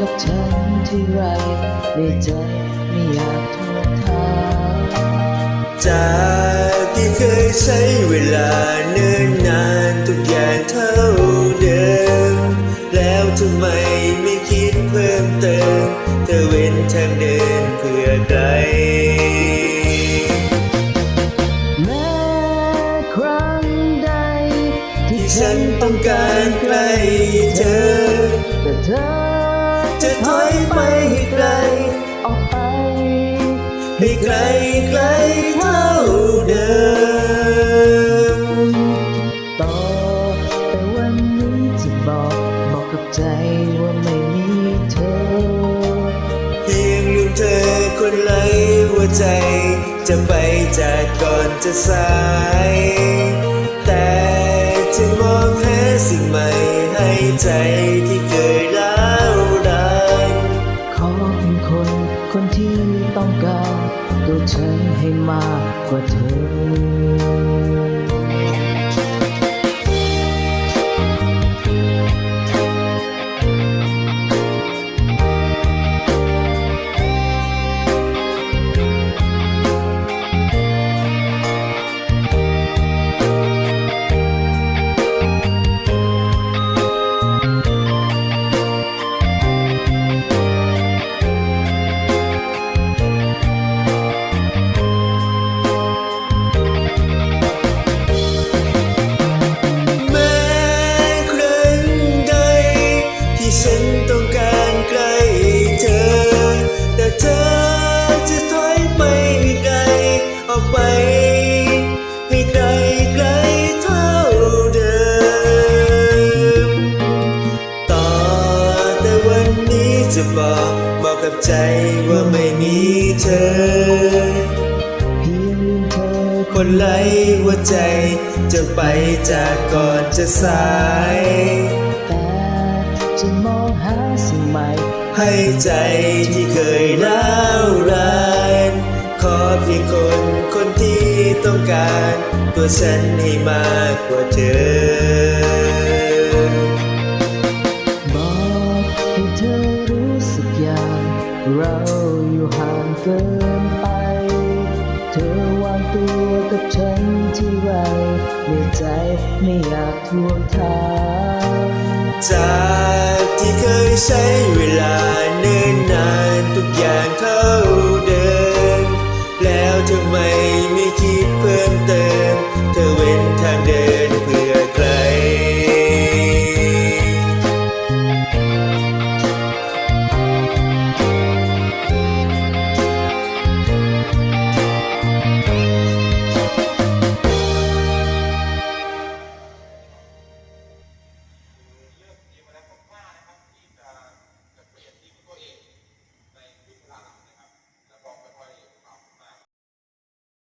กับฉันที่ไรในใจไม่อยากโทษทาจากที่เคยใช้เวลาเนิ่นนานทุกอย่างเท่าเดิม แล้วทำไมไม่คิดเพิ่มเติม เธอเว้นทางเดินเพื่อใครที่ฉันต้องการใกล้เธอแต่เธอ ให้ไกลไกลเท่าเดิม ต่อแต่วันนี้จะบอกบอกกับใจว่าไม่มีเธอ เพียงลืมเธอคนไร้หัวใจ จะไปจากก่อนจะสาย แต่จะมองหาสิ่งใหม่ให้ใจที่เคยร้าวรานขอเป็นคนคนที่ต้องการ ตัวฉันให้มากกว่าเธอ อกไป ให้ไกลไกลเท่าเดิม ต่อแต่วันนี้จะบอกบอกกับใจว่าไม่มีเธอ เพียงลืมเธอคนไร้หัวใจ จะไปจากก่อนจะสายแต่จะมองหาสิ่งใหม่ ให้ใจที่เคยร้าวร ต้องการตัวฉันให้มากกว่าเธอ บอกให้เธอรู้สึกอย่างเราอยู่ห่างเกินไป เธอวางตัวกับฉันที่ไรในใจไม่อยากทวงถามจากที่เคยใช้เวลาเนิ่นนานทุกอย่างเธอ